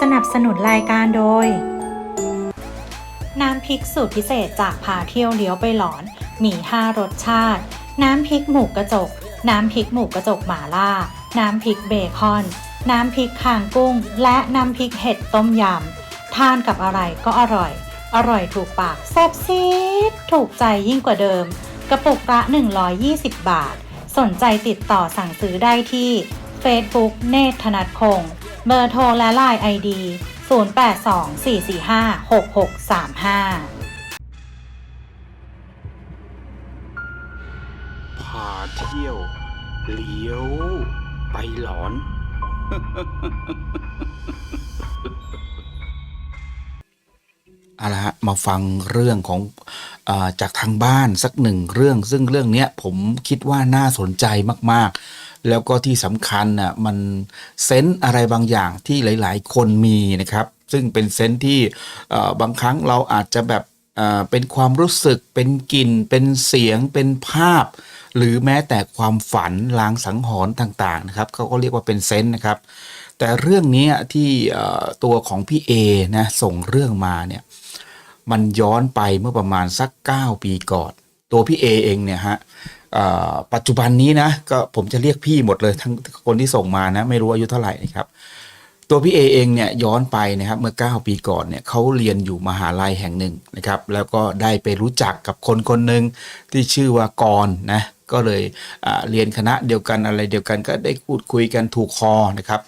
สนับสนุนรายการโดย น้ำพริกสูตรพิเศษจากพาเที่ยวเลี้ยวไปหลอน มีห้ารสชาติ น้ำพริกหมูกระจก น้ำพริกหมูกระจกหมาล่า น้ำพริกเบคอน น้ำพริกคางกุ้ง และน้ำพริกเห็ดต้มยำ ทานกับอะไรก็อร่อย อร่อยถูกปากแซ่บซีดถูกใจยิ่งกว่าเดิม กระปุกละ120 บาท สนใจติดต่อสั่งซื้อได้ที่ Facebook เนธนัทคง เบอร์โทรและไลน์ ID 0824456635 พาเที่ยว เลี้ยว ไปหลอน เอาละฮะ มาฟังเรื่องของ จากทางบ้านสักหนึ่งเรื่อง ซึ่งเรื่องนี้ผมคิดว่าน่าสนใจมากๆ แล้วก็ที่สำคัญน่ะมันเซนส์อะไรบางอย่างที่หลาย ๆ คนมีนะครับ ซึ่งเป็นเซนส์ที่บางครั้งเราอาจจะแบบเป็นความรู้สึกเป็นกลิ่น เป็นเสียงเป็นภาพ หรือแม้แต่ความฝันลางสังหรณ์ต่างๆนะครับเขาก็เรียกว่าเป็นเซนส์นะครับ แต่เรื่องนี้ที่ตัวของพี่เอนะส่งเรื่องมาเนี่ย มันย้อนไปเมื่อประมาณสัก 9 ปีก่อน ตัวพี่เอเองเนี่ยฮะปัจจุบันนี้นะก็ผมจะเรียกพี่หมดเลยทั้งคนที่ส่งมานะ ไม่รู้อายุเท่าไหร่นะครับ ตัวพี่เอเองเนี่ยย้อนไปนะครับเมื่อ 9 ปีก่อนเนี่ยเขาเรียนอยู่มหาลัยแห่งหนึ่งนะครับ แล้วก็ได้ไปรู้จักกับคนคนหนึ่งที่ชื่อว่ากรณ์นะก็เลยเรียนคณะเดียวกันอะไรเดียวกันก็ได้พูดคุยกันถูกคอนะครับ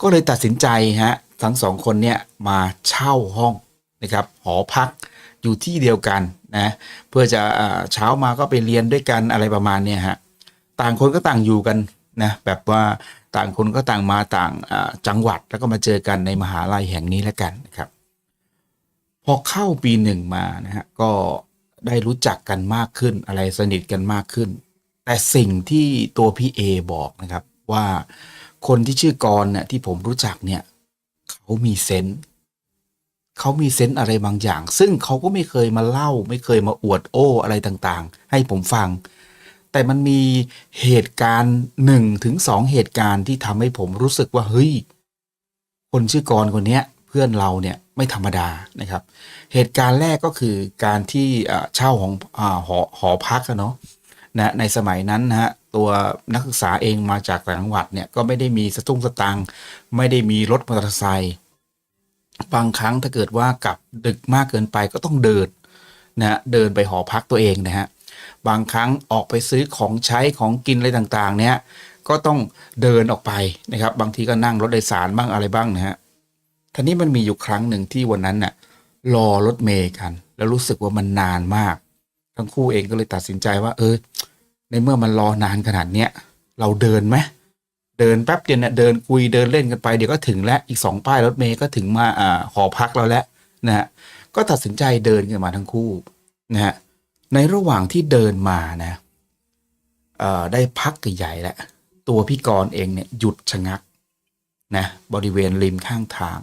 ก็เลยตัดสินใจฮะทั้งสองคนเนี่ยมาเช่าห้อง นะครับหอพักอยู่ที่เดียวกันนะเพื่อจะเช้ามาก็ไปเรียนด้วยกันอะไรประมาณเนี่ยฮะต่างคนก็ต่างอยู่กันนะแบบว่าต่างคนก็ต่างมาต่างจังหวัดแล้วก็มาเจอกันในมหาลัยแห่งนี้แล้วกันนะครับพอเข้าปีหนึ่งมานะฮะก็ได้รู้จักกันมากขึ้นอะไรสนิทกันมากขึ้น แต่สิ่งที่ตัวพี่เอบอกนะครับว่าคนที่ชื่อกรเนี่ยที่ผมรู้จักเนี่ยเขามีเซนส์ เขามีเซนส์อะไรบางอย่าง ซึ่งเขาก็ไม่เคยมาเล่า ไม่เคยมาอวดโอ้อะไรต่างๆ ให้ผมฟัง แต่มันมีเหตุการณ์หนึ่งถึงสองเหตุการณ์ที่ทำให้ผมรู้สึกว่าเฮ้ยคนชื่อกรคนนี้เพื่อนเราเนี่ยไม่ธรรมดานะครับ เหตุการณ์แรกก็คือการที่เช่าของอหอหอพักอะเนาะนะในสมัยนั้นนะฮะตัวนักศึกษาเองมาจากต่างจังหวัดเนี่ยก็ไม่ได้มีสตุ้งสตังไม่ได้มีรถมอเตอร์ไซค์ บางครั้งถ้าเกิดว่ากลับดึกมากเกินไปก็ต้องเดินนะเดินไปหอพักตัวเองนะฮะบางครั้งออกไปซื้อของใช้ของกินอะไรต่างๆ เนี่ยก็ต้องเดินออกไปนะครับ บางทีก็นั่งรถโดยสารบ้างอะไรบ้างนะฮะทีนี้มันมีอยู่ครั้งหนึ่งที่วันนั้นน่ะรอรถเมย์กัน แล้วรู้สึกว่ามันนานมาก ทั้งคู่เองก็เลยตัดสินใจว่า เออ ในเมื่อมันรอนานขนาดเนี้ยเราเดินไหม เดินแป๊บเดียวเนี่ยเดินคุยเดินเล่นกันไปเดี๋ยวก็ถึงแล้วอีกสองป้ายรถเมย์ก็ถึงมาอ่าหอพักเราแล้วนะฮะก็ตัดสินใจเดินกันมาทั้งคู่นะฮะในระหว่างที่เดินมานะเอ่อได้พักใหญ่แล้วตัวพี่กรณ์เองเนี่ยหยุดชะงักนะบริเวณริมข้างทาง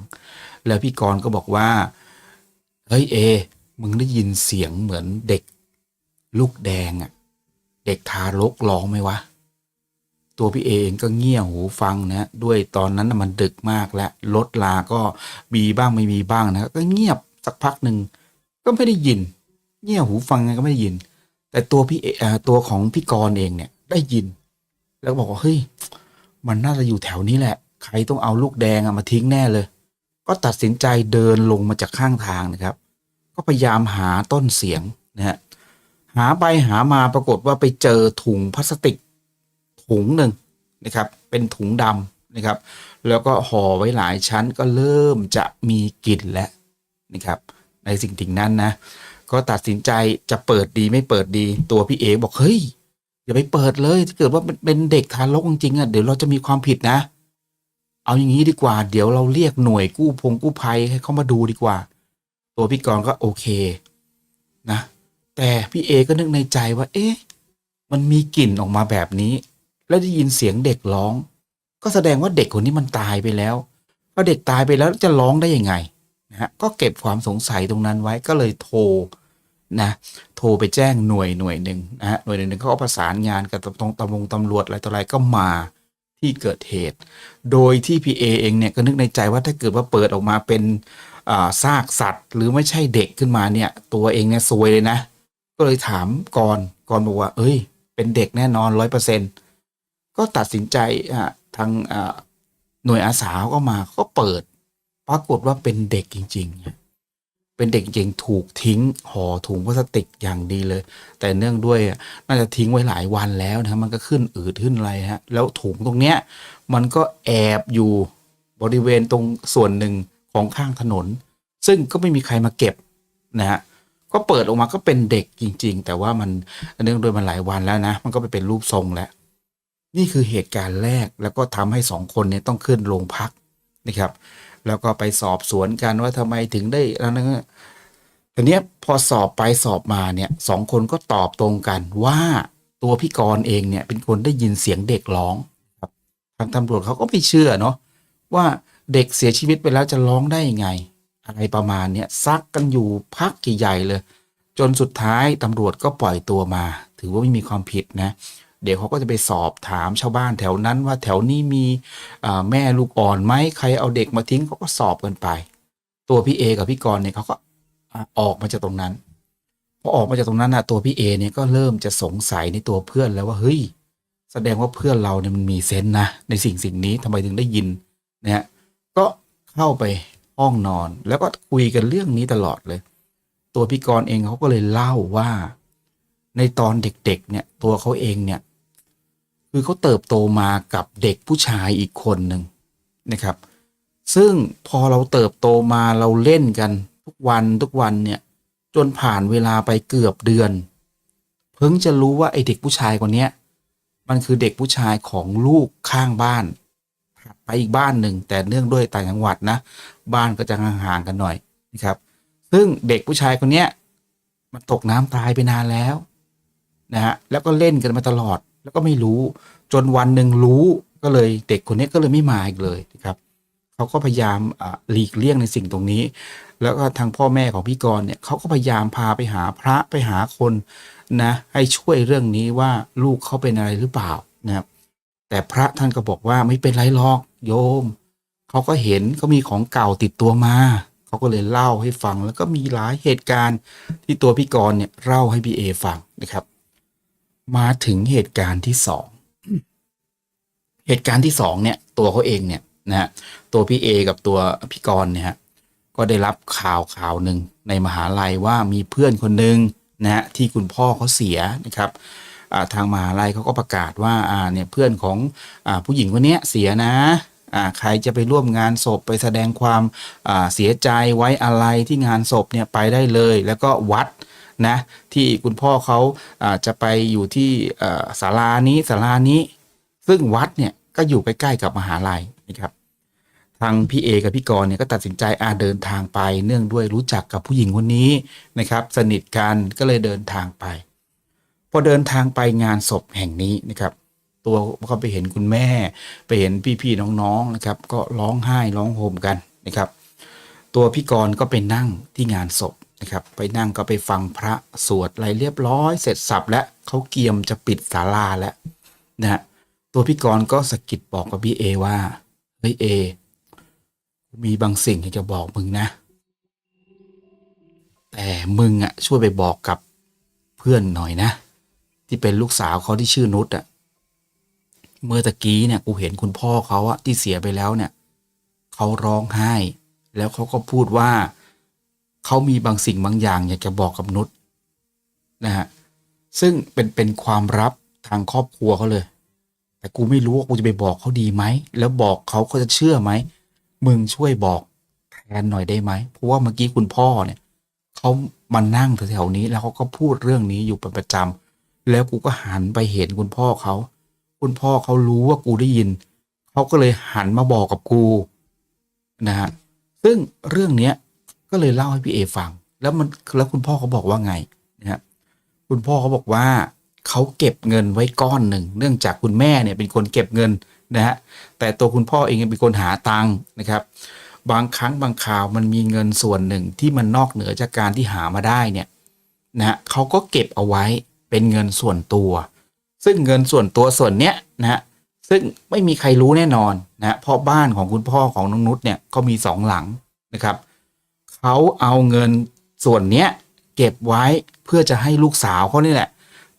แล้วพี่กรณ์ก็บอกว่าเฮ้ยเอ มึงได้ยินเสียงเหมือนเด็ก ลูกแดงอะ่ะ เด็กทารกร้องไหมวะ ตัวพี่เอเองก็เงี่ยหูฟังนะด้วยตอนนั้นมันดึกมากแล้วรถลาก็มีบ้างไม่มีบ้างนะก็เงียบสักพักหนึ่งก็ไม่ได้ยิน เงี่ยหูฟังไงก็ไม่ได้ยิน แต่ตัวพี่เออตัวของพี่กรณ์เองเนี่ยได้ยิน แล้วก็บอกว่าเฮ้ยมันน่าจะอยู่แถวนี้แหละ ใครต้องเอาลูกแดงมาทิ้งแน่เลย ก็ตัดสินใจเดินลงมาจากข้างทางนะครับ ก็พยายามหาต้นเสียงนะฮะหาไปหามาปรากฏว่าไปเจอถุงพลาสติก ถุงหนึ่งนะครับเป็นถุงดำนะครับ แล้วก็ห่อไว้หลายชั้นก็เริ่มจะมีกลิ่นแล้วนะครับ ในสิ่งสิ่งนั้นนะ ก็ตัดสินใจจะเปิดดีไม่เปิดดีตัวพี่เอกบอกเฮ้ยอย่าไปเปิดเลยถ้าเกิดว่ามันเป็นเด็กทารกจริงๆอะเดี๋ยวเราจะมีความผิดนะ เอาอย่างนี้ดีกว่า เดี๋ยวเราเรียกหน่วยกู้พงกู้ภัยให้เขามาดูดีกว่า ตัวพี่กรณ์ก็โอเคนะ แต่พี่เอก็นึกในใจว่า เอ๊ะ มันมีกลิ่นออกมาแบบนี้ แล้วได้ยินเสียงเด็กร้อง ก็แสดงว่าเด็กคนนี้มันตายไปแล้วพอเด็กตายไปแล้วจะร้องได้ยังไงนะฮะก็เก็บความสงสัยตรงนั้นไว้ก็เลยโทรนะโทรไปแจ้งหน่วยหน่วยหนึ่งนะฮะหน่วยหนึ่งเขาก็ประสานงานกับตรงตำรวจตำรวจอะไรต่ออะไรก็มาที่เกิดเหตุ โดยที่พีเอเองเนี่ยก็นึกในใจว่าถ้าเกิดว่าเปิดออกมาเป็นอ่าซากสัตว์ หรือไม่ใช่เด็กขึ้นมาเนี่ย ตัวเองเนี่ยซวยเลยนะ ก็เลยถามกรกรบอกว่า เอ้ย เป็นเด็กแน่นอนร้อยเปอร์เซ็นต์ ก็ตัดสินใจทางหน่วยอาสาก็มาก็เปิด ปรากฏว่าเป็นเด็กจริงๆ เป็นเด็กจริงๆถูกทิ้งห่อถุงพลาสติกอย่างดีเลย แต่เนื่องด้วยน่าจะทิ้งไว้หลายวันแล้วนะมันก็ขึ้นอืดขึ้นอะไรฮะแล้วถุงตรงเนี้ยมันก็แอบอยู่บริเวณตรงส่วนหนึ่งของข้างถนน ซึ่งก็ไม่มีใครมาเก็บนะฮะก็เปิดออกมาก็เป็นเด็กจริง ๆ แต่ว่ามันเนื่องด้วยมันหลายวันแล้วนะ มันก็ไปเป็นรูปทรงแล้ว นี่คือเหตุการณ์แรกแล้วก็ทำให้สองคนเนี่ยต้องขึ้นโรงพักนะครับ แล้วก็ไปสอบสวนกันว่าทำไมถึงได้แล้วนะทีนี้พอสอบไปสอบมาเนี่ยสองคนก็ตอบตรงกันว่าตัวพี่กรณ์เองเนี่ยเป็นคนได้ยินเสียงเด็กร้องครับทางตำรวจเขาก็ไม่เชื่อเนาะว่าเด็กเสียชีวิตไปแล้วจะร้องได้ยังไง อะไรประมาณเนี้ยซักกันอยู่พักใหญ่เลย จนสุดท้ายตำรวจก็ปล่อยตัวมา ถือว่าไม่มีความผิดนะ เดี๋ยวเขาก็จะไปสอบถามชาวบ้านแถวนั้นว่าแถวนี้มีแม่ลูกอ่อนไหมใครเอาเด็กมาทิ้งเขาก็สอบกันไป ตัวพี่เอกับพี่กรณ์เนี่ยเขาก็ออกมาจากตรงนั้นพอออกมาจากตรงนั้นนะตัวพี่เอเนี่ยก็เริ่มจะสงสัยในตัวเพื่อนแล้วว่าเฮ้ยแสดงว่าเพื่อนเราเนี่ยมันมีเซนส์นะในสิ่งสิ่งนี้ทำไมถึงได้ยินนะฮะก็เข้าไปห้องนอนแล้วก็คุยกันเรื่องนี้ตลอดเลย ตัวพี่กรณ์เองเขาก็เลยเล่าว่า ในตอนเด็กๆเนี่ยตัวเขาเองเนี่ย คือเขาเติบโตมากับเด็กผู้ชายอีกคนหนึ่งนะครับ ซึ่งพอเราเติบโตมาเราเล่นกันทุกวันทุกวันเนี่ยจนผ่านเวลาไปเกือบเดือน เพิ่งจะรู้ว่าไอเด็กผู้ชายคนนี้มันคือเด็กผู้ชายของลูกข้างบ้านไปอีกบ้านหนึ่งแต่เนื่องด้วยต่างจังหวัดนะ บ้านก็จะห่างๆกันหน่อยนะครับ ซึ่งเด็กผู้ชายคนเนี้ยมันตกน้ำตายไปนานแล้วนะฮะแล้วก็เล่นกันมาตลอด แล้วก็ไม่รู้จนวันหนึ่งรู้ก็เลยเด็กคนนี้ก็เลยไม่มาอีกเลยนะครับเขาก็พยายามหลีกเลี่ยงในสิ่งตรงนี้ แล้วก็ทางพ่อแม่ของพี่กรณ์เนี่ยเขาก็พยายามพาไปหาพระไปหาคนนะให้ช่วยเรื่องนี้ว่าลูกเขาเป็นอะไรหรือเปล่านะครับแต่พระท่านก็บอกว่าไม่เป็นไรหรอกโยมเขาก็เห็นเขามีของเก่าติดตัวมาเขาก็เลยเล่าให้ฟัง แล้วก็มีหลายเหตุการณ์ที่ตัวพี่กรณ์เนี่ยเล่าให้พี่เอฟังนะครับ มาถึงเหตุการณ์ที่สองเหตุการณ์ที่สองเนี่ย ตัวเขาเองเนี่ยนะฮะตัวพี่เอกับตัวพี่กรณ์เนี่ยฮะก็ได้รับข่าวข่าวหนึ่งในมหาลัยว่ามีเพื่อนคนหนึ่งนะฮะที่คุณพ่อเขาเสียนะครับทางมหาลัยเขาก็ประกาศว่าอ่าเนี่ยเพื่อนของอผู้หญิงคนเนี้ยเสียนะใครจะไปร่วมงานศพไปแสดงความเสียใจไว้อะไรที่งานศพเนี่ยไปได้เลย แล้วก็วัด นะที่คุณพ่อเขาจะไปอยู่ที่อ่าศาลานี้ศาลานี้ ซึ่งวัดเนี่ยก็อยู่ใกล้ๆกับมหาลัยนะครับ ทางพี่เอกับพี่กรณ์เนี่ยก็ตัดสินใจอาเดินทางไป เนื่องด้วยรู้จักกับผู้หญิงคนนี้นะครับ สนิทกันก็เลยเดินทางไป พอเดินทางไปงานศพแห่งนี้นะครับ ตัวเขาไปเห็นคุณแม่ ไปเห็นพี่ๆน้องๆนะครับ ก็ร้องไห้ร้องโฮมกันนะครับ ตัวพี่กรณ์ก็ไปนั่งที่งานศพ นะครับไปนั่งก็ไปฟังพระสวดอะไรเรียบร้อย เสร็จสับแล้วเขาเกียมจะปิดศาลาแล้วนะฮะตัวพี่กรณ์ก็สะกิดบอกกับพี่เอว่าเฮ้ยเอมีบางสิ่งที่จะบอกมึงนะ แต่มึงอะช่วยไปบอกกับเพื่อนหน่อยนะ ที่เป็นลูกสาวเขาที่ชื่อนุชอะเมื่อตะกี้เนี่ยกูเห็นคุณพ่อเขาอะที่เสียไปแล้วเนี่ยเขาร้องไห้ แล้วเขาก็พูดว่า เขามีบางสิ่งบางอย่างอยากจะบอกกับนุชนะฮะซึ่งเป็นเป็นความลับทางครอบครัวเขาเลย แต่กูไม่รู้ว่ากูจะไปบอกเขาดีไหม แล้วบอกเขาเขาจะเชื่อไหม มึงช่วยบอกแทนหน่อยได้ไหม เพราะว่าเมื่อกี้คุณพ่อเนี่ยเขามานั่งแถวๆนี้แล้วเขาก็พูดเรื่องนี้อยู่เป็นประจำแล้วกูก็หันไปเห็นคุณพ่อเขา คุณพ่อเขารู้ว่ากูได้ยิน เขาก็เลยหันมาบอกกับกูนะฮะ ซึ่งเรื่องเนี้ย ก็เลยเล่าให้พี่เอฟัง แล้วมันแล้วคุณพ่อเขาบอกว่าไงนะฮะคุณพ่อเขาบอกว่าเขาเก็บเงินไว้ก้อนหนึ่ง เนื่องจากคุณแม่เนี่ยเป็นคนเก็บเงินนะฮะแต่ตัวคุณพ่อเองเป็นคนหาตังค์นะครับ บางครั้งบางคราวมันมีเงินส่วนหนึ่งที่มันนอกเหนือจากการที่หามาได้เนี่ยนะฮะเขาก็เก็บเอาไว้เป็นเงินส่วนตัว ซึ่งเงินส่วนตัวส่วนเนี้ยนะฮะซึ่งไม่มีใครรู้แน่นอนนะเพราะบ้านของคุณพ่อของน้องนุชเนี่ยก็มีสองหลังนะครับ เขาเอาเงินส่วนเนี้ยเก็บไว้เพื่อจะให้ลูกสาวเขานี่แหละ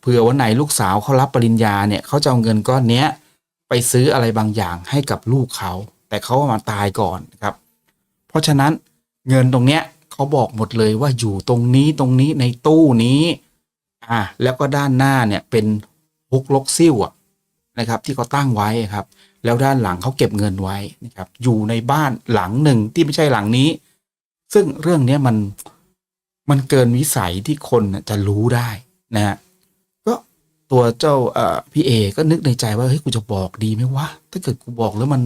เผื่อวันไหนลูกสาวเขารับปริญญาเนี่ยเขาจะเอาเงินก้อนเนี้ยไปซื้ออะไรบางอย่างให้กับลูกเขา แต่เขามาตายก่อนครับ เพราะฉะนั้นเงินตรงเนี้ยเขาบอกหมดเลยว่าอยู่ตรงนี้ตรงนี้ในตู้นี้อ่าแล้วก็ด้านหน้าเนี่ยเป็นฮุกลกซิ่วอะนะครับ ที่เขาตั้งไว้ครับ แล้วด้านหลังเขาเก็บเงินไว้นะครับ อยู่ในบ้านหลังหนึ่งที่ไม่ใช่หลังนี้ ซึ่งเรื่องนี้มันมันเกินวิสัยที่คนจะรู้ได้นะฮะก็ตัวเจ้าพี่เอก็นึกในใจว่าเฮ้ยกูจะบอกดีไหมวะถ้าเกิดกูบอกแล้วมัน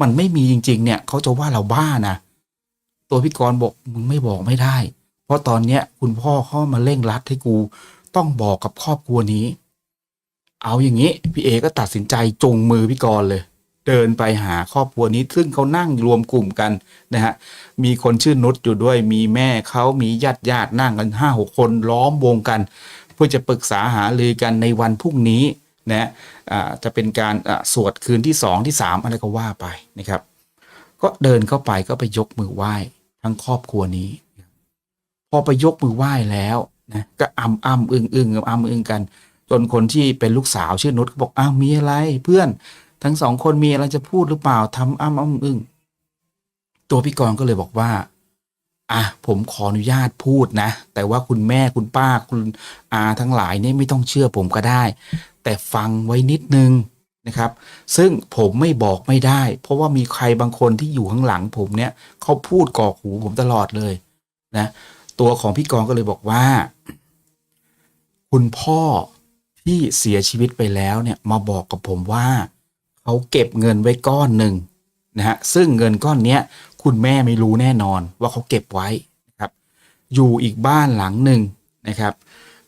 มันไม่มีจริง ๆ เนี่ยเขาจะว่าเราบ้านะตัวพี่กรณ์บอกมึงไม่บอกไม่ได้ เพราะตอนเนี้ยคุณพ่อเข้ามาเร่งรัดให้กูต้องบอกกับครอบครัวนี้ เอาอย่างนี้พี่เอก็ตัดสินใจจงมือพี่กรณ์เลย เดินไปหาครอบครัวนี้ ซึ่งเขานั่งรวมกลุ่มกันนะฮะมีคนชื่อนุชอยู่ด้วย มีแม่เขามีญาติญาตินั่งกันห้าหกคนล้อมวงกัน เพื่อจะปรึกษาหารือกันในวันพรุ่งนี้นะอ่าจะเป็นการอ่าสวดคืนที่สองที่สามอะไรก็ว่าไปนะครับ ก็เดินเข้าไปก็ไปยกมือไหว้ทั้งครอบครัวนี้ พอไปยกมือไหว้แล้วนะก็อ้ำอ้ำอึ้งอึ้งอ้ำอึ้งกัน จนคนที่เป็นลูกสาวชื่อนุชก็บอกอ้าวมีอะไรเพื่อน ทั้งสองคนมีอะไรจะพูดหรือเปล่าทำอ้ำอ้ำอึ้งตัวพี่กรก็เลยบอกว่าอะผมขออนุญาตพูดนะ แต่ว่าคุณแม่คุณป้าคุณอาทั้งหลายเนี่ยไม่ต้องเชื่อผมก็ได้ แต่ฟังไว้นิดนึงนะครับ ซึ่งผมไม่บอกไม่ได้ เพราะว่ามีใครบางคนที่อยู่ข้างหลังผมเนี่ยเขาพูดกอกหูผมตลอดเลยนะตัวของพี่กรณ์ก็เลยบอกว่า คุณพ่อที่เสียชีวิตไปแล้วเนี่ยมาบอกกับผมว่า เขาเก็บเงินไว้ก้อนหนึ่งนะฮะซึ่งเงินก้อนเนี้ยคุณแม่ไม่รู้แน่นอนว่าเขาเก็บไว้นะครับ อยู่อีกบ้านหลังหนึ่งนะครับ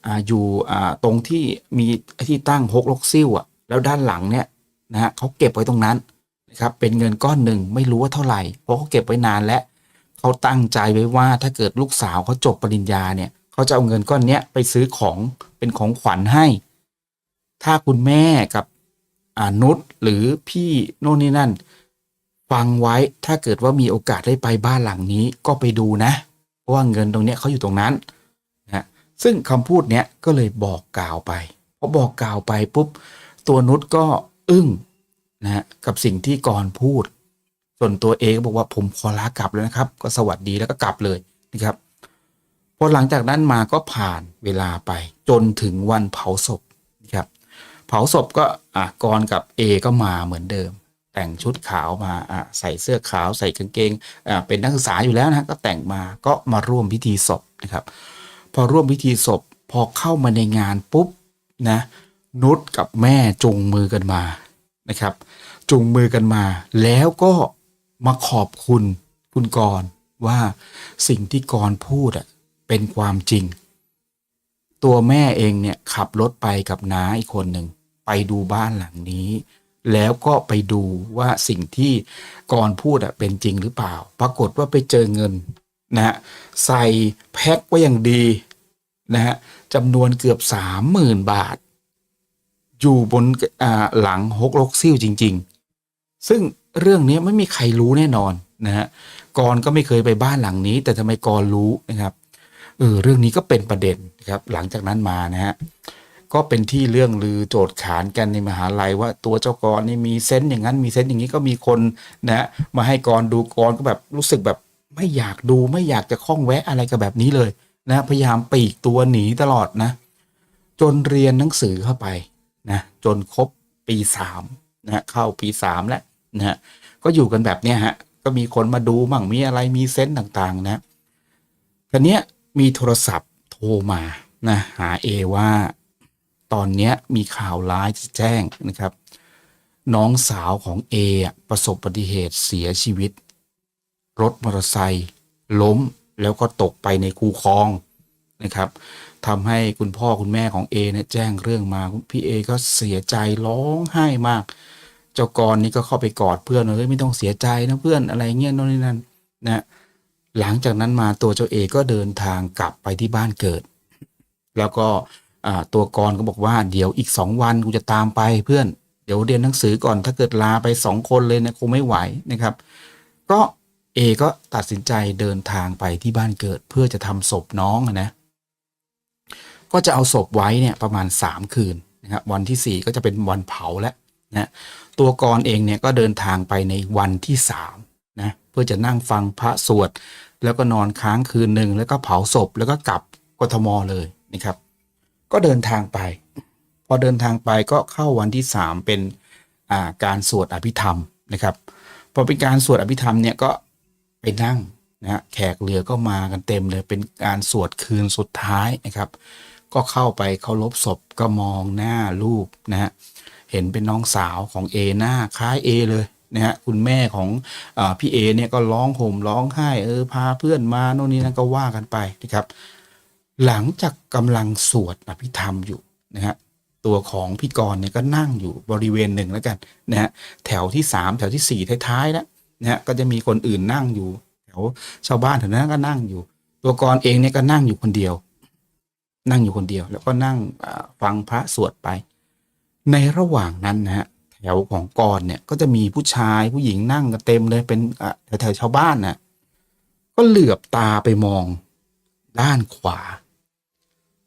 ออยู่ตรงที่มีที่ตั้งฮกลกซิ่วอะแล้วด้านหลังเนี่ยนะฮะเขาเก็บไว้ตรงนั้นนะครับเป็นเงินก้อนหนึ่งไม่รู้ว่าเท่าไหร่เพราะเขาเก็บไว้นานแล้วเขาตั้งใจไว้ว่าถ้าเกิดลูกสาวเขาจบปริญญาเนี่ยเขาจะเอาเงินก้อนเนี้ยไปซื้อของเป็นของขวัญให้ ถ้าคุณแม่กับ นุชหรือพี่โน่นนี่นั่น ฟังไว้ถ้าเกิดว่ามีโอกาสได้ไปบ้านหลังนี้ก็ไปดูนะ เพราะว่าเงินตรงเนี้ยเขาอยู่ตรงนั้นนะซึ่งคำพูดเนี้ยก็เลยบอกกล่าวไปพอบอกกล่าวไปปุ๊บตัวนุชก็อึ้งนะฮะกับสิ่งที่กรพูด ส่วนตัวเองก็บอกว่าผมขอลากลับเลยนะครับ ก็สวัสดีแล้วก็กลับเลยนะครับพอหลังจากนั้นมาก็ผ่านเวลาไปจนถึงวันเผาศพ เผาศพก็อะกรกับเอก็มาเหมือนเดิม แต่งชุดขาวมาอะใส่เสื้อขาวใส่กางเกงอะเป็นนักศึกษาอยู่แล้วนะก็แต่งมาก็มาร่วมพิธีศพนะครับ พอร่วมพิธีศพพอเข้ามาในงานปุ๊บนะนุชกับแม่จุงมือกันมานะครับ จุงมือกันมา แล้วก็มาขอบคุณคุณกรว่าสิ่งที่กรพูดอะเป็นความจริง ตัวแม่เองเนี่ยขับรถไปกับน้าอีกคนหนึ่ง ไปดูบ้านหลังนี้ แล้วก็ไปดูว่าสิ่งที่กรณ์พูดอะเป็นจริงหรือเปล่า ปรากฏว่าไปเจอเงินนะฮะใส่แพ็คไว้อย่างดีนะฮะจำนวนเกือบสามหมื่นบาท อยู่บนอ่าหลังฮกลกซิ่วจริง ๆ ซึ่งเรื่องนี้ไม่มีใครรู้แน่นอนนะฮะกรณ์ก็ไม่เคยไปบ้านหลังนี้ แต่ทำไมกรณ์รู้นะครับเออเรื่องนี้ก็เป็นประเด็นครับหลังจากนั้นมานะฮะ ก็เป็นที่เรื่องลือโจทย์ขานกันในมหาลัยว่าตัวเจ้ากรนี่มีเซนต์อย่างนั้นมีเซนต์อย่างนี้ก็มีคนนะฮะมาให้กรดูกรก็แบบรู้สึกแบบไม่อยากดูไม่อยากจะคล้องแวะอะไรกับแบบนี้เลยนะพยายามปีกตัวหนีตลอดนะ จนเรียนหนังสือเข้าไปนะจนครบปีสามนะเข้าปีสามแล้วนะก็อยู่กันแบบเนี้ยฮะก็มีคนมาดูมั่งมีอะไรมีเซนต์ต่างๆนะทีเนี้มีโทรศัพท์โทรมานะหาเอว่า ตอนนี้มีข่าวร้ายจะแจ้งนะครับ น้องสาวของเอประสบอุบัติเหตุเสียชีวิต รถมอเตอร์ไซค์ล้มแล้วก็ตกไปในคูคลองนะครับทำให้คุณพ่อคุณแม่ของเอเนี่ยแจ้งเรื่องมาพี่เอก็เสียใจร้องไห้มาก เจ้ากรนี่ก็เข้าไปกอดเพื่อนเฮ้ยไม่ต้องเสียใจนะเพื่อนอะไรเงี้ยโน่นนี่นั่นนะหลังจากนั้นมาตัวเจ้าเอก็เดินทางกลับไปที่บ้านเกิด แล้วก็ ตัวกรก็บอกว่าเดี๋ยวอีกสองวันกูจะตามไปเพื่อนเดี๋ยวเรียนหนังสือก่อนถ้าเกิดลาไปสองคนเลยเนะคงไม่ไหวนะครับ ก็เอก็ตัดสินใจเดินทางไปที่บ้านเกิดเพื่อจะทำศพน้องนะ ก็จะเอาศพไว้เนี่ยประมาณ 3 คืนนะครับวันที่ 4 ก็จะเป็นวันเผาแล้วนะตัวกรเองเนี่ยก็เดินทางไปในวันที่3นะเพื่อจะนั่งฟังพระสวด แล้วก็นอนค้างคืนหนึ่งแล้วก็เผาศพแล้วก็กลับกทมเลยนะครับ ก็เดินทางไป พอเดินทางไปก็เข้าวันที่ 3 เป็นการสวดอภิธรรมนะครับพอเป็นการสวดอภิธรรมเนี่ยก็ไปนั่งนะฮะแขกเรือก็มากันเต็มเลยเป็นการสวดคืนสุดท้ายนะครับ ก็เข้าไปเคารพศพก็มองหน้าลูกนะฮะเห็นเป็นน้องสาวของเอหน้าคล้ายเอเลยนะฮะคุณแม่ของอพี่เอเนี่ยก็ร้องห่มร้องไห้เออพาเพื่อนมาโน่นนี่นั่นก็ว่ากันไปนะครับ หลังจากกำลังสวดอภิธรรมอยู่นะฮะตัวของพี่กรณ์เนี่ยก็นั่งอยู่บริเวณหนึ่งแล้วกันนะฮะแถวที่สามแถวที่สี่ท้ายๆแล้วนะฮะก็จะมีคนอื่นนั่งอยู่ แถวชาวบ้านแถวนั้นก็นั่งอยู่ ตัวกรณ์เองเนี่ยก็นั่งอยู่คนเดียว นั่งอยู่คนเดียว แล้วก็นั่งฟังพระสวดไป ในระหว่างนั้นนะฮะแถวของกรณ์เนี่ยก็จะมีผู้ชายผู้หญิงนั่งกันเต็มเลยเป็นอะแถวชาวบ้านน่ะก็เหลือบตาไปมองด้านขวา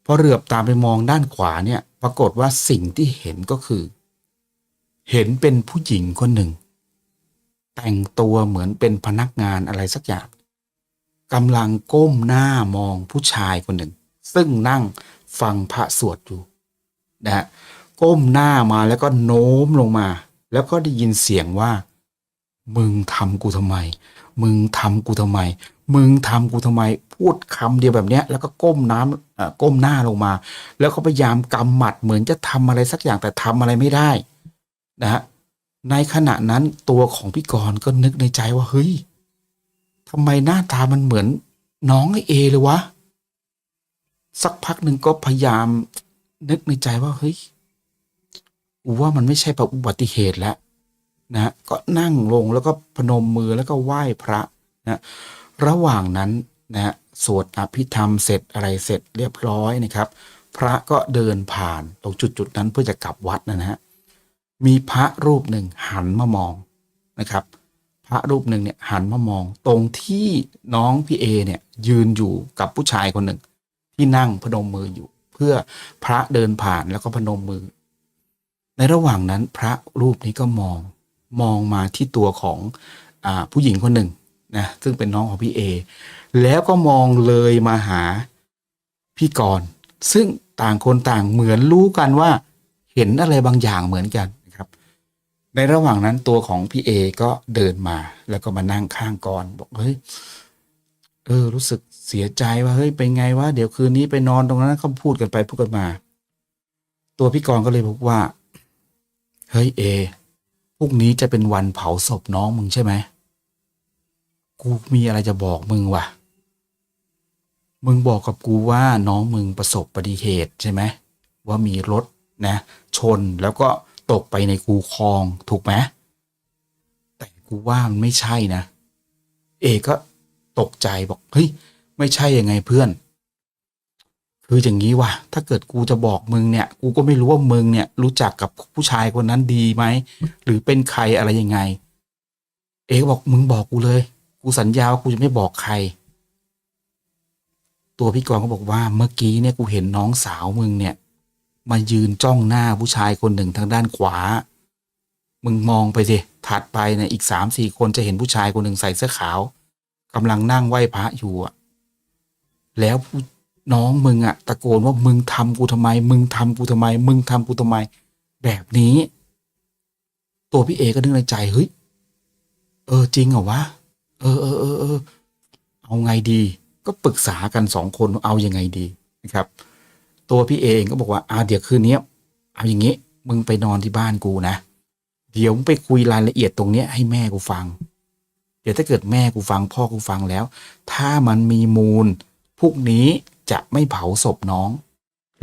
พอเหลือบตามไปมองด้านขวาเนี่ย ปรากฏว่าสิ่งที่เห็นก็คือ เห็นเป็นผู้หญิงคนหนึ่ง แต่งตัวเหมือนเป็นพนักงานอะไรสักอย่างกำลังก้มหน้ามองผู้ชายคนหนึ่ง ซึ่งนั่งฟังพระสวดอยู่นะฮะก้มหน้ามาแล้วก็โน้มลงมา แล้วก็ได้ยินเสียงว่า มึงทำกูทำไม มึงทำกูทำไม มึงทำกูทำไม พูดคำเดียวแบบเนี้ยแล้วก็ก้มน้ำเอ่อก้มหน้าลงมา แล้วก็พยายามกำหมัดเหมือนจะทำอะไรสักอย่างแต่ทำอะไรไม่ได้นะฮะในขณะนั้นตัวของพี่กรณ์ก็นึกในใจว่าเฮ้ยทำไมหน้าตามันเหมือนน้องไอเอเลยวะ สักพักหนึ่งก็พยายามนึกในใจว่าเฮ้ยกูว่ามันไม่ใช่แบบอุบัติเหตุแล้วนะฮะก็นั่งลงแล้วก็พนมมือแล้วก็ไหว้พระนะระหว่างนั้นนะฮะ สวดอภิธรรมเสร็จอะไรเสร็จเรียบร้อยนะครับ พระก็เดินผ่านตรงจุดจุดๆนั้นเพื่อจะกลับวัดนะฮะมีพระรูปหนึ่งหันมามองนะครับ พระรูปหนึ่งเนี่ยหันมามอง ตรงที่น้องพี่เอเนี่ยยืนอยู่กับผู้ชายคนหนึ่ง ที่นั่งพนมมืออยู่ เพื่อพระเดินผ่านแล้วก็พนมมือ ในระหว่างนั้นพระรูปนี้ก็มองมองมาที่ตัวของอผู้หญิงคนหนึ่งนะซึ่งเป็นน้องของพี่เอ แล้วก็มองเลยมาหาพี่กรณ์ซึ่งต่างคนต่างเหมือนรู้กันว่า เห็นอะไรบางอย่างเหมือนกันนะครับ ในระหว่างนั้นตัวของพี่เอก็เดินมา แล้วก็มานั่งข้างกรณ์บอกเฮ้ยเออ รู้สึกเสียใจว่าเฮ้ยเป็นไงวะเดี๋ยวคืนนี้ไปนอนตรงนั้นเขาพูดกันไปพูดกันมา ตัวพี่กรณ์ก็เลยบอกว่า เฮ้ยเอพรุ่งนี้จะเป็นวันเผาศพน้องมึงใช่ไหมกูมีอะไรจะบอกมึงว่ะ มึงบอกกับกูว่าน้องมึงประสบอุบัติเหตุใช่ไหมว่ามีรถนะชนแล้วก็ตกไปในคูคลองถูกไหมแต่กูว่ามันไม่ใช่นะ เอก็ตกใจบอกเฮ้ยไม่ใช่ยังไงเพื่อน คืออย่างนี้ว่ะถ้าเกิดกูจะบอกมึงเนี่ย กูก็ไม่รู้ว่ามึงเนี่ย รู้จักกับผู้ชายคนนั้นดีไหมหรือเป็นใครอะไรยังไง เอก็บอกมึงบอกกูเลย กูสัญญาว่ากูจะไม่บอกใคร ตัวพี่กรณ์ก็บอกว่าเมื่อกี้เนี่ยกูเห็นน้องสาวมึงเนี่ย มายืนจ้องหน้าผู้ชายคนหนึ่งทางด้านขวา มึงมองไปสิถัดไปเนี่ยอีกสามสี่คนจะเห็นผู้ชายคนหนึ่งใส่เสื้อขาวกำลังนั่งไหว้พระอยู่อะแล้วน้องมึงอะตะโกนว่ามึงทำกูทำไม มึงทำกูทำไม มึงทำกูทำไม แบบนี้ ตัวพี่เอก็นึกในใจเฮ้ยเออจริงเหรอวะเออเออเออเออเอาไงดี ก็ปรึกษากันสองคนว่าเอายังไงดีนะครับ ตัวพี่เอเองก็บอกว่าอาเดี๋ยวคืนนี้เอาอย่างงี้มึงไปนอนที่บ้านกูนะ เดี๋ยวมึงไปคุยรายละเอียดตรงเนี้ยให้แม่กูฟัง เดี๋ยวถ้าเกิดแม่กูฟังพ่อกูฟังแล้ว ถ้ามันมีมูลพรุ่งนี้จะไม่เผาศพน้อง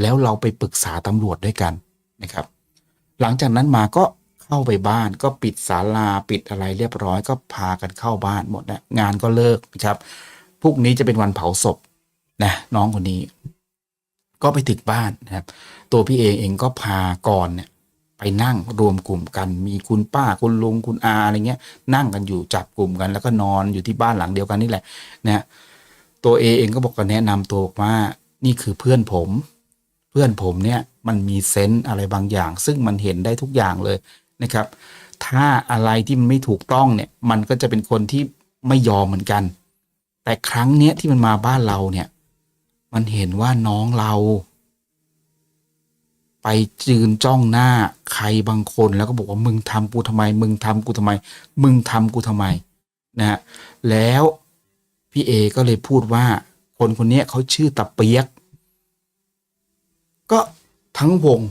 แล้วเราไปปรึกษาตำรวจด้วยกันนะครับ หลังจากนั้นมาก็เข้าไปบ้านก็ปิดศาลาปิดอะไรเรียบร้อยก็พากันเข้าบ้านหมดนะงานก็เลิกนะครับ พรุ่งนี้จะเป็นวันเผาศพนะน้องคนนี้ ก็ไปถึงบ้านนะครับ ตัวพี่เองเองก็พากรเนี่ยไปนั่งรวมกลุ่มกัน มีคุณป้าคุณลุงคุณอาอะไรเงี้ย นั่งกันอยู่จับกลุ่มกัน แล้วก็นอนอยู่ที่บ้านหลังเดียวกันนี่แหละนะตัวเอเองก็บอกก็แนะนำตัวบอกว่านี่คือเพื่อนผม เพื่อนผมเนี่ยมันมีเซนส์อะไรบางอย่าง ซึ่งมันเห็นได้ทุกอย่างเลยนะครับ ถ้าอะไรที่มันไม่ถูกต้องเนี่ย มันก็จะเป็นคนที่ไม่ยอมเหมือนกัน แต่ครั้งเนี้ยที่มันมาบ้านเราเนี่ย มันเห็นว่าน้องเรา ไปจืนจ้องหน้าใครบางคนแล้วก็บอกว่ามึงทำกูทำไม มึงทำกูทำไม มึงทำกูทำไมนะฮะแล้วพี่เอก็เลยพูดว่า คนคนนี้เขาชื่อตะเปียก ก็ทั้งวง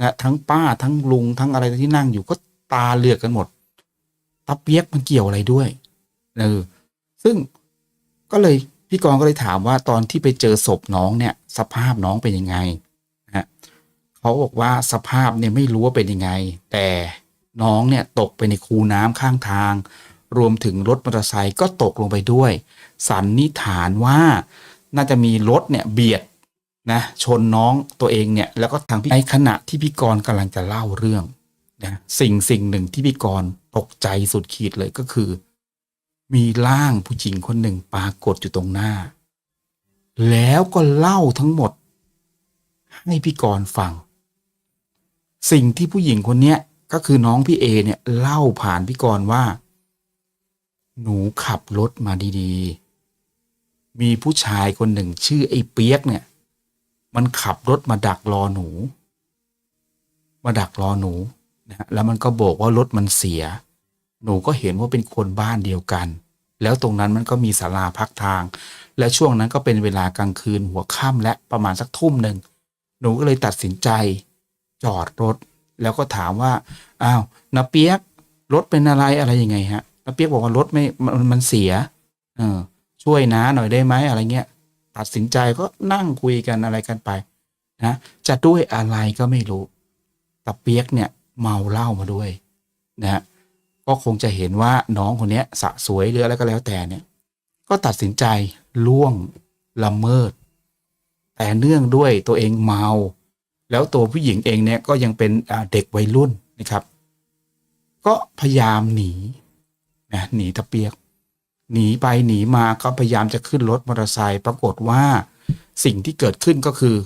นะทั้งป้าทั้งลุงทั้งอะไรที่นั่งอยู่ก็ตาเลือกกันหมดตะเปียกมันเกี่ยวอะไรด้วยเออซึ่ง ก็เลยพี่กรณ์ก็เลยถามว่าตอนที่ไปเจอศพน้องเนี่ยสภาพน้องเป็นยังไงนะฮะเขาบอกว่าสภาพเนี่ยไม่รู้ว่าเป็นยังไง แต่น้องเนี่ยตกไปในคูน้ำข้างทาง รวมถึงรถมอเตอร์ไซค์ก็ตกลงไปด้วย สันนิษฐานว่าน่าจะมีรถเนี่ยเบียดนะชนน้องตัวเองเนี่ยแล้วก็ทางพี่ในขณะที่พี่กรณ์กำลังจะเล่าเรื่องนะสิ่งสิ่งหนึ่งที่พี่กรณ์ตกใจสุดขีดเลยก็คือ มีร่างผู้หญิงคนหนึ่งปรากฏอยู่ตรงหน้า แล้วก็เล่าทั้งหมด ให้พี่กรณ์ฟัง สิ่งที่ผู้หญิงคนเนี้ยก็คือน้องพี่เอเนี่ย เล่าผ่านพี่กรณ์ว่า หนูขับรถมาดีๆ มีผู้ชายคนหนึ่งชื่อไอ้เปียกเนี่ย มันขับรถมาดักรอหนู มาดักรอหนูนะฮะแล้วมันก็บอกว่ารถมันเสีย หนูก็เห็นว่าเป็นคนบ้านเดียวกัน แล้วตรงนั้นมันก็มีศาลาพักทาง และช่วงนั้นก็เป็นเวลากลางคืนหัวค่ำและประมาณสักทุ่มหนึ่งหนูก็เลยตัดสินใจ จอดรถ แล้วก็ถามว่าอ้าวนาเปียกรถเป็นอะไรอะไรยังไงฮะนาเปียกบอกว่ารถไม่มันมันเสีย เออ ช่วยนะหน่อยได้ไหมอะไรเงี้ยตัดสินใจก็นั่งคุยกันอะไรกันไปนะจะด้วยอะไรก็ไม่รู้ตะเปียกเนี่ยเมาเหล้ามาด้วยนะฮะ ก็คงจะเห็นว่าน้องคนนี้สะสวยหรืออะไรก็แล้วแต่เนี่ย ก็ตัดสินใจล่วงละเมิด แต่เนื่องด้วยตัวเองเมา แล้วตัวผู้หญิงเองเนี่ยก็ยังเป็นเด็กวัยรุ่นนะครับ ก็พยายามหนีนะหนีตะเปียก หนีไปหนีมาก็พยายามจะขึ้นรถมอเตอร์ไซค์ปรากฏว่าสิ่งที่เกิดขึ้นก็คือ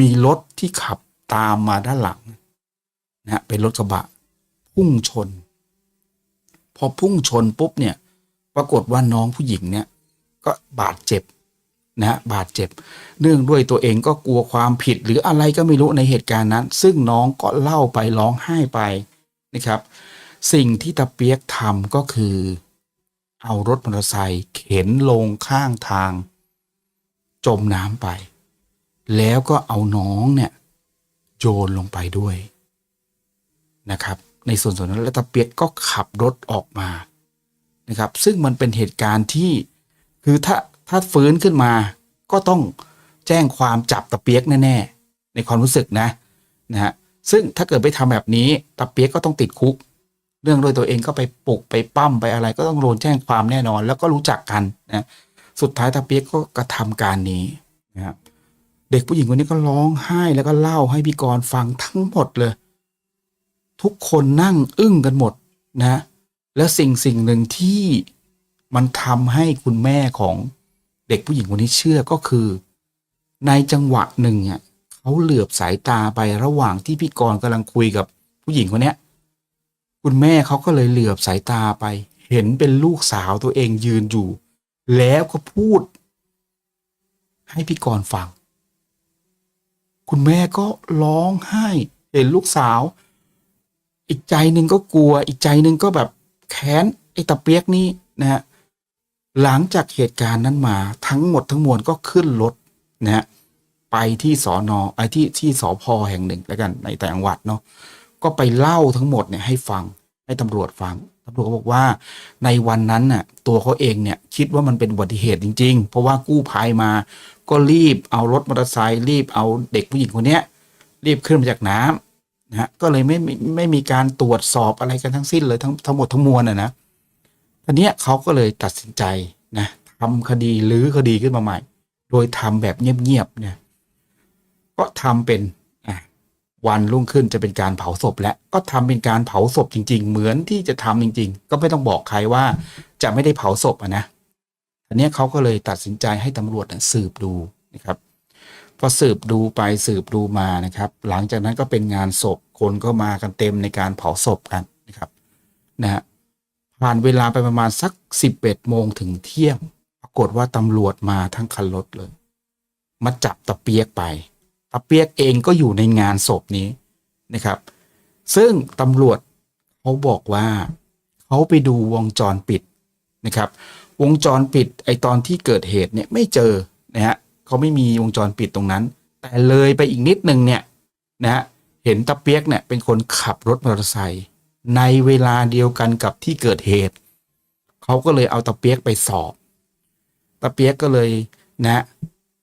มีรถที่ขับตามมาด้านหลังนะเป็นรถกระบะ พุ่งชน พอพุ่งชนปุ๊บเนี่ยปรากฏว่าน้องผู้หญิงเนี่ยก็บาดเจ็บนะฮะบาดเจ็บ เนื่องด้วยตัวเองก็กลัวความผิดหรืออะไรก็ไม่รู้ในเหตุการณ์นั้น ซึ่งน้องก็เล่าไปร้องไห้ไปนะครับ สิ่งที่ตะเปียกทำก็คือ เอารถมอเตอร์ไซค์เข็นลงข้างทาง จมน้ำไป แล้วก็เอาน้องเนี่ยโยนลงไปด้วยนะครับ ในส่วนส่วนนั้นแล้วตะเปียกก็ขับรถออกมานะครับ ซึ่งมันเป็นเหตุการณ์ที่คือถ้าถ้าฟื้นขึ้นมาก็ต้องแจ้งความจับตะเปียกแน่ๆในความรู้สึกนะนะฮะซึ่งถ้าเกิดไปทำแบบนี้ตะเปียกก็ต้องติดคุก เรื่องโดยตัวเองก็ไปปลุกไปปั้มไปอะไร ก็ต้องโดนแจ้งความแน่นอน แล้วก็รู้จักกันนะสุดท้ายตาเปียกก็กระทำการนี้นะครับเด็กผู้หญิงคนนี้ก็ร้องไห้แล้วก็เล่าให้พี่กรณ์ฟังทั้งหมดเลย ทุกคนนั่งอึ้งกันหมดนะ แล้วสิ่งสิ่งหนึ่งที่มันทำให้คุณแม่ของเด็กผู้หญิงคนนี้เชื่อก็คือ ในจังหวะหนึ่งอะเขาเหลือบสายตาไประหว่างที่พี่กรณ์กำลังคุยกับผู้หญิงคนนี้คุณแม่เขาก็เลยเหลือบสายตาไป เห็นเป็นลูกสาวตัวเองยืนอยู่ แล้วก็พูด ให้พี่กรณ์ฟัง คุณแม่ก็ร้องไห้ เห็นลูกสาว อีกใจหนึ่งก็กลัว อีกใจหนึ่งก็แบบแค้นไอ้ตะเปียกนี่นะฮะหลังจากเหตุการณ์นั้นมาทั้งหมดทั้งมวลก็ขึ้นรถนะฮะไปที่สอนอไอ้ที่ที่สอพอแห่งหนึ่งแล้วกันในแต่จังหวัดเนาะก็ไปเล่าทั้งหมดเนี่ยให้ฟังให้ตำรวจฟังตำรวจก็บอกว่าในวันนั้นน่ะตัวเขาเองเนี่ยคิดว่ามันเป็นอุบัติเหตุจริง ๆ เพราะว่ากู้ภัยมาก็รีบเอารถมอเตอร์ไซค์รีบเอาเด็กผู้หญิงคนเนี้ยรีบขึ้นมาจากน้ำ นะฮะก็เลยไม่ไม่ไม่มีการตรวจสอบอะไรกันทั้งสิ้นเลยทั้งทั้งหมดทั้งมวลน่ะนะทีเนี้เขาก็เลยตัดสินใจนะทำคดีหรือคดีขึ้นมาใหม่ โดยทำแบบเงียบๆเนี่ยก็ทำเป็นวันรุ่งขึ้นจะเป็นการเผาศพและก็ทำเป็นการเผาศพจริง ๆ เหมือนที่จะทำจริง ๆ ก็ไม่ต้องบอกใครว่าจะไม่ได้เผาศพอะนะอันนี้เขาก็เลยตัดสินใจให้ตำรวจสืบดูนะครับ พอสืบดูไปสืบดูมานะครับ หลังจากนั้นก็เป็นงานศพคนก็มากันเต็มในการเผาศพกันนะครับนะฮะผ่านเวลาไปประมาณสัก11โมงถึงเที่ยง ปรากฏว่าตำรวจมาทั้งคันรถเลย มาจับตะเปียกไป ตะเปียกเองก็อยู่ในงานศพนี้นะครับ ซึ่งตำรวจเขาบอกว่าเขาไปดูวงจรปิดนะครับ วงจรปิดไอตอนที่เกิดเหตุเนี่ยไม่เจอนะฮะ เขาไม่มีวงจรปิดตรงนั้น แต่เลยไปอีกนิดนึงเนี่ยนะฮะเห็นตะเปียกเนี่ยเป็นคนขับรถมอเตอร์ไซค์ในเวลาเดียวกันกับที่เกิดเหตุ เขาก็เลยเอาตะเปียกไปสอบ ตะเปียกก็เลยนะ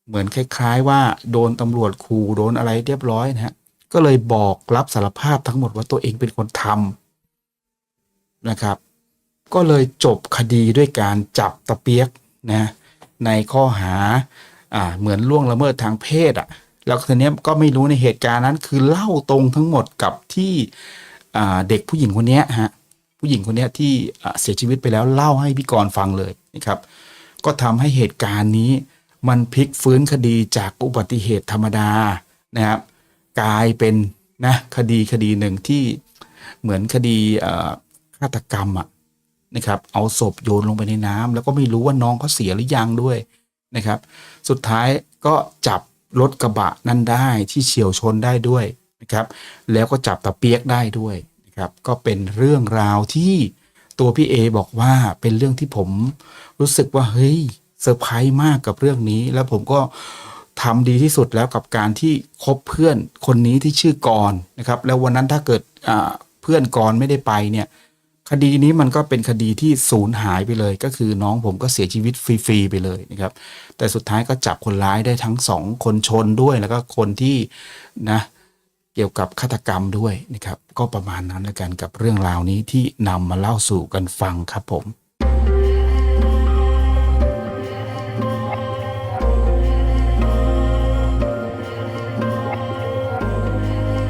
เหมือนคล้ายๆ ว่าโดนตำรวจขู่โดนอะไรเรียบร้อยนะฮะก็เลยบอกรับสารภาพทั้งหมดว่าตัวเองเป็นคนทำนะครับ ก็เลยจบคดีด้วยการจับตะเปียกนะในข้อหา อ่าเหมือนล่วงละเมิดทางเพศอะแล้วทีเนี้ยก็ไม่รู้ในเหตุการณ์นั้น คือเล่าตรงทั้งหมดกับที่อ่าเด็กผู้หญิงคนเนี้ยฮะผู้หญิงคนเนี้ยที่เสียชีวิตไปแล้วเล่าให้พี่กรณ์ฟังเลยนะครับ ก็ทำให้เหตุการณ์นี้ มันพลิกฟื้นคดีจากอุบัติเหตุธรรมดานะครับกลายเป็นนะคดีคดีหนึ่งที่เหมือนคดีฆาตกรรมอะนะครับ เอาศพโยนลงไปในน้ำแล้วก็ไม่รู้ว่าน้องเขาเสียหรือยังด้วย นะครับ สุดท้ายก็จับรถกระบะนั้นได้ที่เฉียวชนได้ด้วยนะครับ แล้วก็จับตะเปียกได้ด้วยนะครับ ก็เป็นเรื่องราวที่ตัวพี่เอบอกว่าเป็นเรื่องที่ผมรู้สึกว่าเฮ้ยเซอร์ไพรส์มากกับเรื่องนี้ แล้วผมก็ทำดีที่สุดแล้วกับการที่คบเพื่อนคนนี้ที่ชื่อกรนะครับ แล้ววันนั้นถ้าเกิดอ่าเพื่อนกรไม่ได้ไปเนี่ย คดีนี้มันก็เป็นคดีที่สูญหายไปเลย ก็คือน้องผมก็เสียชีวิตฟรีๆไปเลยนะครับ แต่สุดท้ายก็จับคนร้ายได้ทั้งสองคนชนด้วยแล้วก็คนที่นะเกี่ยวกับฆาตกรรมด้วยนะครับ ก็ประมาณนั้นแล้วกันกับเรื่องราวนี้ที่นำมาเล่าสู่กันฟังครับผม